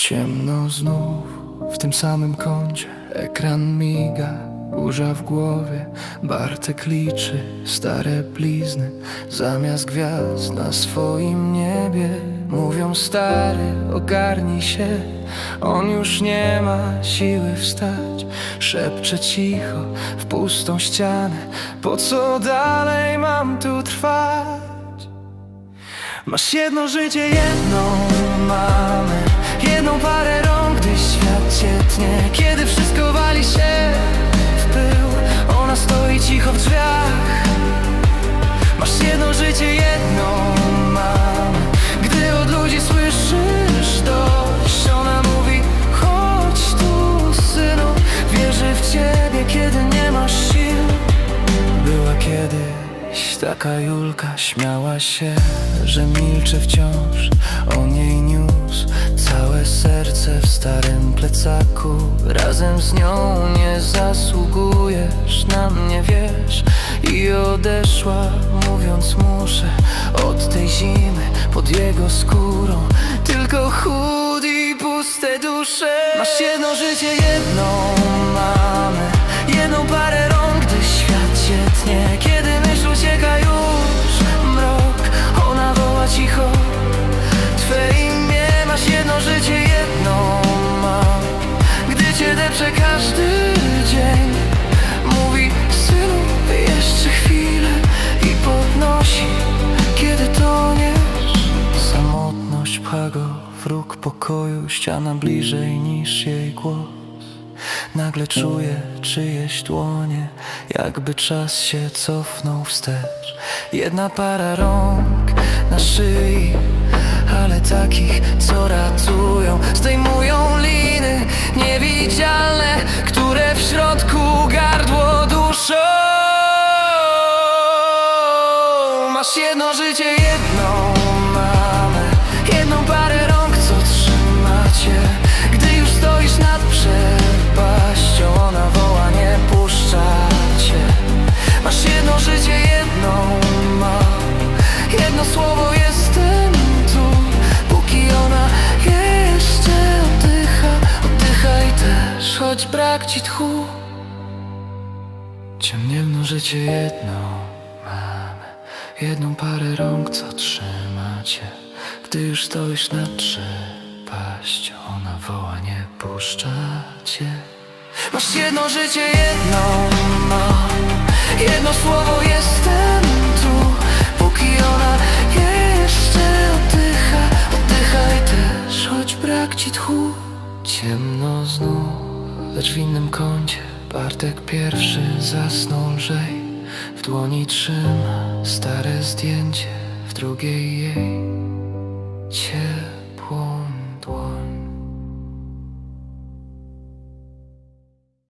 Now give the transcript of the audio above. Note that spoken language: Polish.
Ciemno znów w tym samym kącie. Ekran miga, burza w głowie Bartek liczy stare blizny. Zamiast gwiazd na swoim niebie Mówią stary, ogarnij się On już nie ma siły wstać. Szepcze cicho w pustą ścianę Po co dalej mam tu trwać? Masz jedno życie, jedną mamę Jedną parę rąk, gdy świat cię tnie Kiedy wszystko wali się w pył Ona stoi cicho w drzwiach. Masz jedno życie, jedną mamę Gdy od ludzi słyszysz dość Ona mówi, chodź tu synu Wierzy w ciebie, kiedy nie masz sił. Była kiedyś taka Julka Śmiała się, że milczę wciąż On jej całe serce w starym plecaku. Razem z nią nie zasługujesz na mnie, wiesz? I odeszła mówiąc muszę Od tej zimy pod jego skórą. Tylko chód i puste dusze. Masz jedno życie, jedną mamę Jedną parę każdy dzień. Mówi synu jeszcze chwilę I podnosi kiedy toniesz. Samotność pcha go w róg pokoju Ściana bliżej niż jej głos. Nagle czuję czyjeś dłonie Jakby czas się cofnął wstecz. Jedna para rąk na szyi Ale takich, co ratują Zdejmują liny niewidzialne Które w środku gardło duszą. Masz jedno życie, brak ci tchu. Ciemniemno życie jedną mamy. Jedną parę rąk, co trzyma cię Gdy już stoisz nad przepaścią Ona woła, nie puszcza cię Masz jedno życie, jedną mam Jedno słowo, jestem tu. Póki ona jeszcze oddycha Oddychaj też, choć brak ci tchu. Ciemno znów Lecz w innym kącie Bartek pierwszy zasnął lżej. W dłoni trzyma stare zdjęcie W drugiej jej cię